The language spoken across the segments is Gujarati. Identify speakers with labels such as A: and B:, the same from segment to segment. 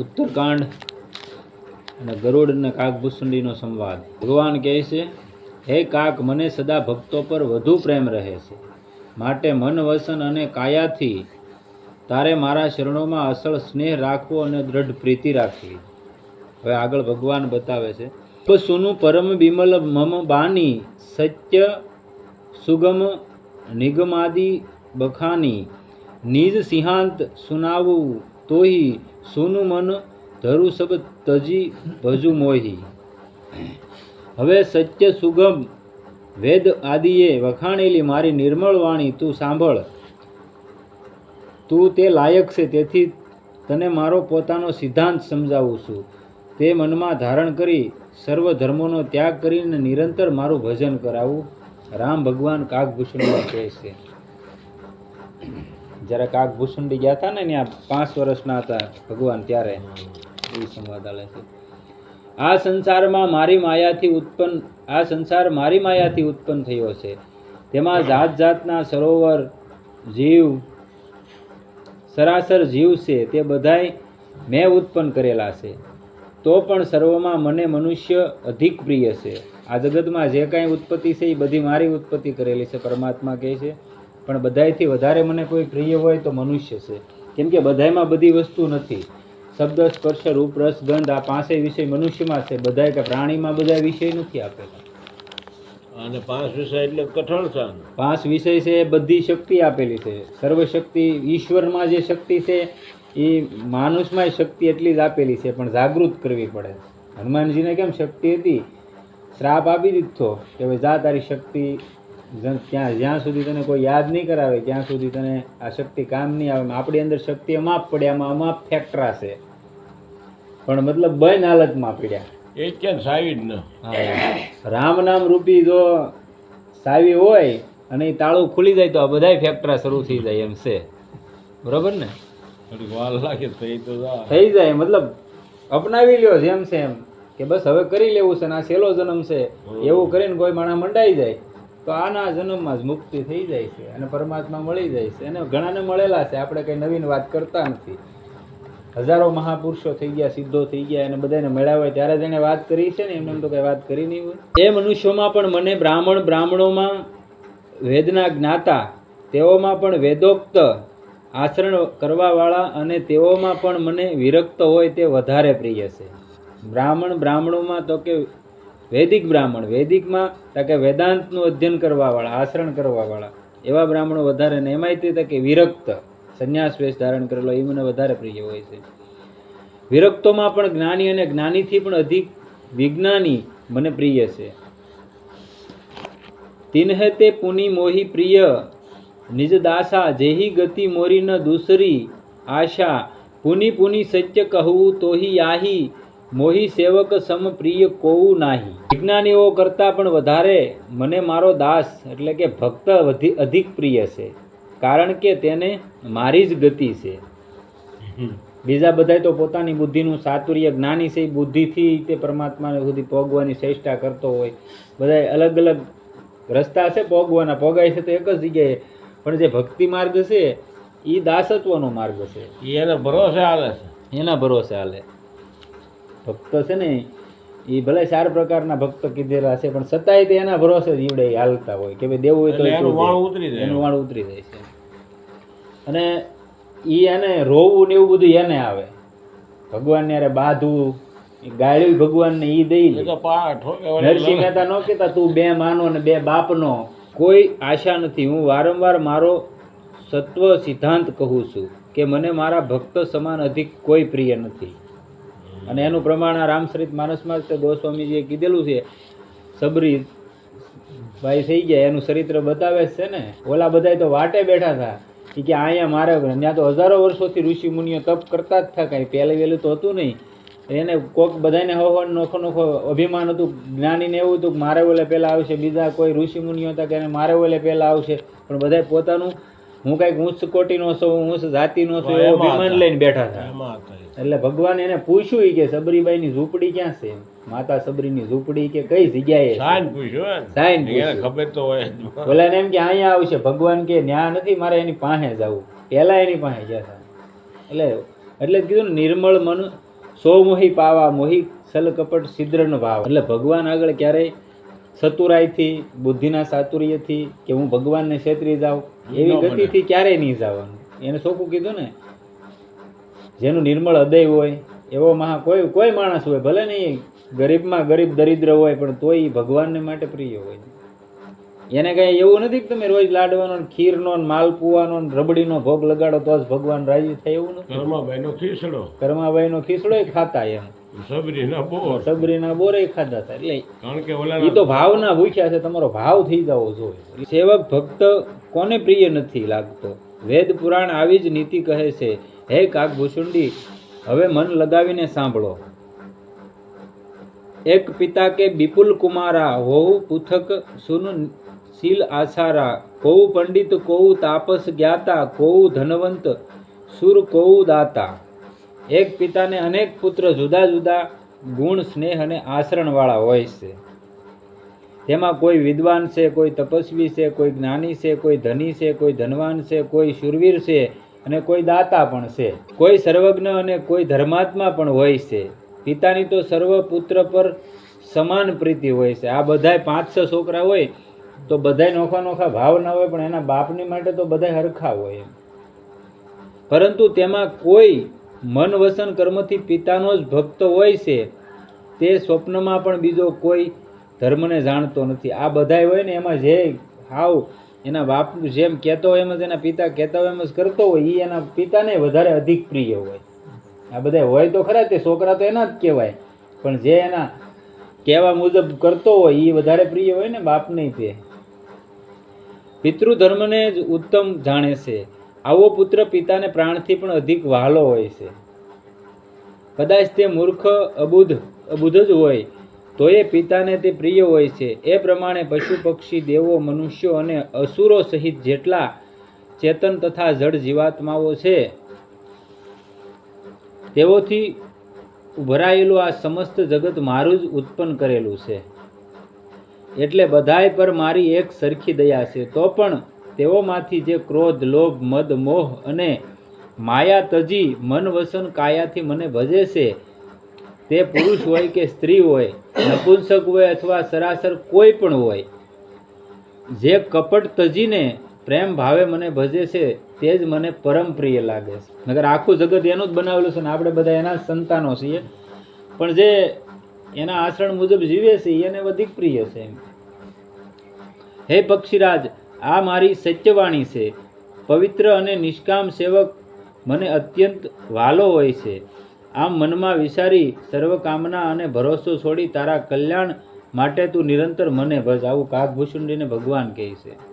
A: ઉત્તરકાંડ અને ગરુડ અને કાકભૂસુંડીનો સંવાદ. ભગવાન કહે છે, હે કાક, મને સદા ભક્તો પર વધુ પ્રેમ રહે છે. માટે મન વસન અને કાયાથી તારે મારા શરણોમાં અસલ સ્નેહ રાખવો અને દ્રઢ પ્રીતિ રાખવી. હવે આગળ ભગવાન બતાવે છે સુનું પરમ બિમલ મમ બાની સત્ય સુગમ નિગમાદિ બખાની. નિજ સિંહાંત સુનાવું તોહી સુનું મન ધરુ સબ તજી ભજુ મોહી. હવે સત્ય સુગમ વેદ આદિએ વખાણેલી મારી નિર્મળ વાણી તું સાંભળ. તું તે લાયક છે, તેથી તને મારો પોતાનો સિદ્ધાંત સમજાવું છું. તે મનમાં ધારણ કરી સર્વ ધર્મોનો ત્યાગ કરીને નિરંતર મારું ભજન કરાવું. રામ ભગવાન કાકભૂષણમાં કહે છે જ્યારે કાકભૂષણડી ગયા હતા ને ત્યાં પાંચ વર્ષના હતા ભગવાન ત્યારે. એ સંવાદ આલે છે. આ સંસારમાં મારી માયાથી ઉત્પન્ન, આ સંસાર મારી માયાથી ઉત્પન્ન થયો છે. તેમાં જાત જાતના સરોવર, જીવ, સરાસર જીવ છે, તે બધાય મેં ઉત્પન્ન કરેલા છે. તો પણ સર્વમાં મને મનુષ્ય અધિક પ્રિય છે. આ જગતમાં જે કાંઈ ઉત્પત્તિ છે, એ બધી મારી ઉત્પત્તિ કરેલી છે, પરમાત્મા કહે છે. પણ બધાયથી વધારે મને કોઈ પ્રિય હોય તો મનુષ્ય છે. કેમ કે બધાયમાં બધી વસ્તુ નથી. શબ્દ સ્પર્શ રૂપ રસ ગંધ આ પાંચેય વિષય મનુષ્યમાં છે. બધાય કે પ્રાણીમાં બધા વિષય નથી આપેલા.
B: અને પાંચ વિષય એટલે કઠણ છે
A: પાંચ વિષય છે બધી શક્તિ આપેલી છે. સર્વ શક્તિ ઈશ્વરમાં જે શક્તિ છે એ માનુષમાં શક્તિ એટલી જ આપેલી છે પણ જાગૃત કરવી પડે. હનુમાનજીને કેમ શક્તિ હતી? શ્રાપ આપી દીધો કે ભાઈ જા તારી શક્તિ ત્યાં જ્યાં સુધી તને કોઈ યાદ નહીં કરાવે ત્યાં સુધી તને આ શક્તિ કામ નહીં આવે. આપણી અંદર શક્તિ અમાપ પડે આમાં અમાપ ફેક્ટરા છે પણ મતલબ બન હાલતમાં પડ્યા.
B: એ ક્યાં સાવી જ ન.
A: રામ નામ રૂપી જો સાવી હોય અને એ તાળું ખુલી જાય તો આ બધાય ફેક્ટરા શરૂ થઈ જાય એમ છે. બરોબર ને?
B: વાર લાગે તો તો
A: થઈ જાય. મતલબ અપનાવી લ્યો જેમ છે એમ. કે બસ હવે કરી લેવું છે ને આ છેલ્લો જન્મ છે. એવું કરીને કોઈ માણસ મંડાઈ જાય. તો આના જન્મમાં જ મુક્તિ થઈ જાય છે અને પરમાત્મા મળી જાય છે. અને ઘણાને મળેલા છે. આપણે કંઈ નવીન વાત કરતા નથી. હજારો મહાપુરુષો થઈ ગયા, સિદ્ધો થઈ ગયા અને બધાને મળ્યા હોય ત્યારે જ વાત કરી છે ને, એમને તો કંઈ વાત કરી નહીં હોય. એ મનુષ્યોમાં પણ મને બ્રાહ્મણ, બ્રાહ્મણોમાં વેદના જ્ઞાતા, તેઓમાં પણ વેદોક્ત આચરણ કરવાવાળા અને તેઓમાં પણ મને વિરક્ત હોય તે વધારે પ્રિય છે. બ્રાહ્મણ, બ્રાહ્મણોમાં તો કે વૈદિક બ્રાહ્મણ, વૈદિકમાં તો કે વેદાંતનું અધ્યયન કરવાવાળા, આચરણ કરવાવાળા, એવા બ્રાહ્મણો વધારે ને એમાંય તે કે વિરક્ત, સંન્યાસ વેશ ધારણ કરેલો એ મને વધારે પ્રિય હોય છે. વિરક્તોમાં પણ જ્ઞાની અને જ્ઞાનીથી પણ અધિક વિજ્ઞાની મને પ્રિય છે. તિન્હે તે પુની મોહી પ્રિય, નિજ દાસા જેહી ગતિ મોરી ન દૂસરી, આશા પુની પુની સત્ય કહું તોહી યાહી, મોહી સેવક સમ પ્રિય કોવું નાહી. વિજ્ઞાનીઓ કરતાં પણ વધારે મને મારો દાસ એટલે કે ભક્ત વધી અધિક પ્રિય છે. કારણ કે તેને મારી જ ગતિ છે. બીજા બધાય તો પોતાની બુદ્ધિનું સાતુર્ય જ્ઞાની છે. એ બુદ્ધિથી તે પરમાત્માને સુધી પોગવાની ચેષ્ટા કરતો હોય. બધાય અલગ અલગ રસ્તા છે પોગવાના પોગાય છે તો એક જ જગ્યાએ. પણ જે ભક્તિ માર્ગ છે એ દાસત્વનો માર્ગ છે.
B: એને ભરોસે હાલે છે.
A: એના ભરોસે હાલે. ભક્ત છે ને એ ભલે ચાર પ્રકારના ભક્તો કીધેલા છે પણ છતાંય તે એના ભરોસે જીવડે હાલતા હોય. કે ભાઈ દેવું હોય તો
B: એનું વાણ ઉતરી જાય.
A: એનું વાણ ઉતરી જાય છે. અને એ એને રોવું ને એવું બધું એને આવે. ભગવાનને યારે બાધવું ગાળ્યું ભગવાનને ઈ દઈ
B: એ વળી
A: નરસિંહ મહેતા ન કહેતા તું બે માનો ને બે બાપનો કોઈ આશા નથી. હું વારંવાર મારો સત્વ સિદ્ધાંત કહું છું કે મને મારા ભક્ત સમાન અધિક કોઈ પ્રિય નથી. અને એનું પ્રમાણ આ રામચરિત માનસમાં જ તે ગોસ્વામીજીએ કીધેલું છે. સબરી ભાઈ થઈ ગયા, એનું ચરિત્ર બતાવે છે ને. ઓલા બધા તો વાટે બેઠા હતા. કે અહીંયા મારે ત્યાં તો હજારો વર્ષોથી ઋષિ મુનિઓ તપ કરતા જ હતા કાંઈ. પહેલે વહેલું તો હતું નહીં. એને કોક બધાને હો નોખો નોખો અભિમાન હતું, જ્ઞાનીને એવું હતું કે મારે ઓલે પહેલાં આવશે, બીજા કોઈ ઋષિ મુનિઓ હતા કે એને મારે ઓલે પહેલાં આવશે. પણ બધાય પોતાનું હું કંઈક ઊંચ કોટીનો છું ઊંચ જાતિનો છું એવું અભિમાન લઈને બેઠા હતા. એટલે ભગવાન એને પૂછ્યું કે કે સબરીબાઈની ઝૂંપડી ક્યાં છે? માતા સબરીની ઝૂંપડી કે કઈ જગ્યાએ
B: સાઈન પૂછ્યું
A: સાઈન
B: ખબર તો હોય જ.
A: એમ કે અહીંયા આવશે ભગવાન કે ન્યા નથી મારે એની પાસે જવું. પહેલા એની પાસે ગયા હતા. એટલે એટલે કીધું ને નિર્મળ મન સો મોહી પાવા મોહી સલ કપટ સિદ્રન ભાવ. એટલે ભગવાન આગળ ક્યારેય સતુરાઈથી બુદ્ધિના સાતુર્યથી કે હું ભગવાનને છેતરી જાઉં? એવી ગતિથી ક્યારેય નહીં જવાનું. એને ચોખ્ખું કીધું ને જેનું નિર્મળ હૃદય હોય એવો મહા કોઈ કોઈ માણસ હોય ભલે નહીં ગરીબમાં ગરીબ દરિદ્ર હોય પણ તોય ઈ ભગવાનને માટે પ્રિય હોય. એને કઈ એવું નથી કે તમે રોજ લાડવાનો ખીરનો ને માલપુવાનો રબડીનો ભોગ લગાડો તો જ ભગવાન રાજી થાય એવું નથી.
B: કર્માભાઈનો ખીસડો
A: કર્માબાઈનો ખીસડો ખાતા એમ.
B: સબરીના બોર.
A: સબરીના બોરે ખાતા હતા એટલે
B: કારણ કે
A: એ તો ભાવના ભૂખ્યા છે તમારો ભાવ થઈ જવો જોઈએ. સેવક ભક્ત કોને પ્રિય નથી લાગતો? વેદ પુરાણ આવી જ નીતિ કહે છે હે કાકભૂષુંડી હવે મન લગાવીને સાંભળો. એક પિતા કે બિપુલ કુમારા હોઉ પુથક સુન શીલ આસારા કોઉ પંડિત કોઉ તાપસ જ્ઞાતા કોઉ ધનવંત સુર કોઉ દાતા. એક પિતાને અનેક પુત્ર જુદા જુદા ગુણ, સ્નેહ અને આચરણવાળા હોય છે. તેમાં કોઈ વિદ્વાન છે, કોઈ તપસ્વી છે, કોઈ જ્ઞાની છે, કોઈ ધની છે, કોઈ ધનવાન છે, કોઈ શુરવીર છે અને કોઈ દાતા પણ છે. કોઈ સર્વજ્ઞ અને કોઈ ધર્માત્મા પણ હોય છે. પિતાની તો સર્વ પુત્ર પર સમાન પ્રીતિ હોય છે. આ બધાય પાંચ છોકરા હોય તો બધાય નોખા નોખા ભાવ ના હોય, પણ એના બાપની માટે તો બધાય હરખા હોય પરંતુ તેમાં કોઈ મન વસન કર્મથી પિતાનો જ ભક્ત હોય છે, તે સ્વપ્નમાં પણ બીજો કોઈ ધર્મને જાણતો નથી. આ બધાય હોય ને એમાં જે હાવ એના બાપ જેમ કહેતો હોય એમ જ એના પિતા કહેતા હોય એમ જ કરતો હોય એ એના પિતાને વધારે અધિક પ્રિય હોય. આ બધા હોય તો ખરા, તે છોકરા તો એના જ કહેવાય. પણ જે એના કહેવા મુજબ કરતો હોય એ વધારે પ્રિય હોય ને બાપ નહીં તે. પિતૃધર્મને જ ઉત્તમ જાણે છે. આવો પુત્ર પિતાને પ્રાણથી પણ અધિક વહાલો હોય છે. કદાચ તે મૂર્ખ, અબુધ અબુધ જ હોય તો એ પિતાને તે પ્રિય હોય છે. એ પ્રમાણે પશુ પક્ષી, દેવો, મનુષ્યો અને અસુરો સહિત જેટલા ચેતન તથા જડ જીવાત્માઓ છે, તેઓથી ઉભરાયેલું આ સમસ્ત જગત મારું જ ઉત્પન્ન કરેલું છે. એટલે બધાય પર મારી એક સરખી દયા છે. તો પણ તેઓમાંથી જે ક્રોધ, લોભ, મદ, મોહ અને માયા તજી મન વસન કાયાથી મને ભજે છે, તે પુરુષ હોય કે સ્ત્રી હોય, નપુંસક હોય અથવા સરાસર કોઈ પણ હોય, જે કપટ તજીને પ્રેમ ભાવે મને ભજે છે, તે જ મને પરમ પ્રિય લાગે છે. નગર આખું જગત એનું જ બનાવેલું છે ને આપણે બધા એના સંતાનો છીએ. પણ જે એના આચરણ મુજબ જીવે છે એને વધીક પ્રિય છે એમ. હે પક્ષીરાજ આ મારી સત્યવાણી છે. પવિત્ર અને નિષ્કામ સેવક મને અત્યંત વાલો હોય છે. આમ મનમાં વિચારી સર્વકામના અને ભરોસો છોડી તારા કલ્યાણ માટે તું નિરંતર મને ભજ આવું કાગભૂષુંડીને ભગવાન કહે છે.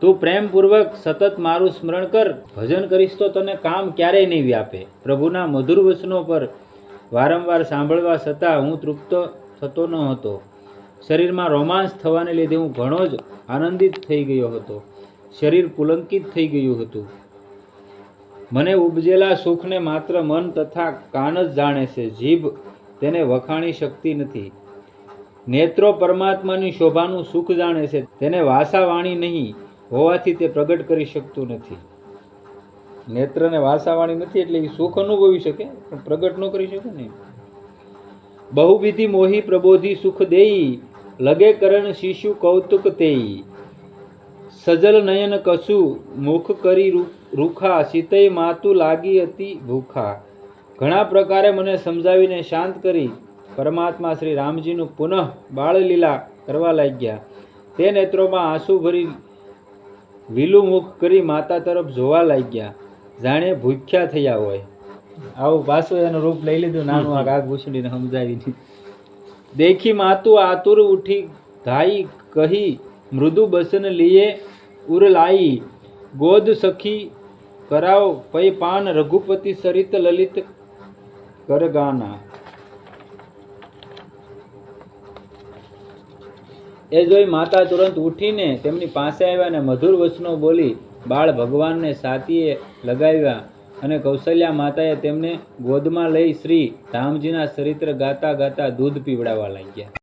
A: તું પ્રેમપૂર્વક સતત મારું સ્મરણ કર. ભજન કરીશ તો તને કામ ક્યારેય નહીં વ્યાપે. પ્રભુના મધુર વચનો પર વારંવાર સાંભળવા છતાં હું તૃપ્ત થતો ન હતો. શરીરમાં રોમાંસ થવાને લીધે હું ઘણો જ આનંદિત થઈ ગયો હતો. શરીર પુલંકિત થઈ ગયું હતું. મને ઉપજેલા સુખને માત્ર મન તથા કાન જ જાણે છે. જીભ તેને વખાણી શકતી નથી. નેત્રો પરમાત્માની શોભાનું સુખ જાણે છે. તેને વાસાવાણી નહીં હોવાથી તે પ્રગટ કરી શકતું નથી. નેત્રને વાસાવાણી નથી એટલે એ સુખ અનુભવી શકે, પણ પ્રગટ ન કરી શકે ને. બહુવિધિ મોહી પ્રબોધી સુખ દેઈ લગે કરણ શિશુ કૌતુક તે સજલ નયન કસુ મુખ કરી રૂખા. સીતય માતુ લાગી હતી ભૂખા. ઘણા પ્રકારે મને સમજાવીને શાંત કરી. પરમાત્મા શ્રી રામજીનું પુનઃ બાળલીલા કરવા લાગ્યા. તે નેત્રોમાં આંસુ ભરી વિલું મુખ કરી માતા તરફ જોવા લાગ્યા. જાણે ભૂખ્યા થયા હોય. આવું પાછું એનું રૂપ લઈ લીધું, નાનું આ કાગ ભૂસડીને સમજાવી દેખી માતુ આતુર ઉઠી ધાઈ કહી, મૃદુ બસન લીએ ઉરલાઈ, ગોદ સખી કરાવ પૈ પાન રઘુપતિ સરિત લલિત કરગાના. એ જોઈ માતા તુરંત ઉઠીને તેમની પાસે આવ્યા અને મધુર વચનો બોલી, બાળ ભગવાનને સાતીએ લગાવ્યા. અને કૌશલ્યા માતાએ તેમને ગોદમાં લઈ શ્રી રામજીના ચરિત્ર ગાતા ગાતા દૂધ પીવડાવવા લાગ્યા.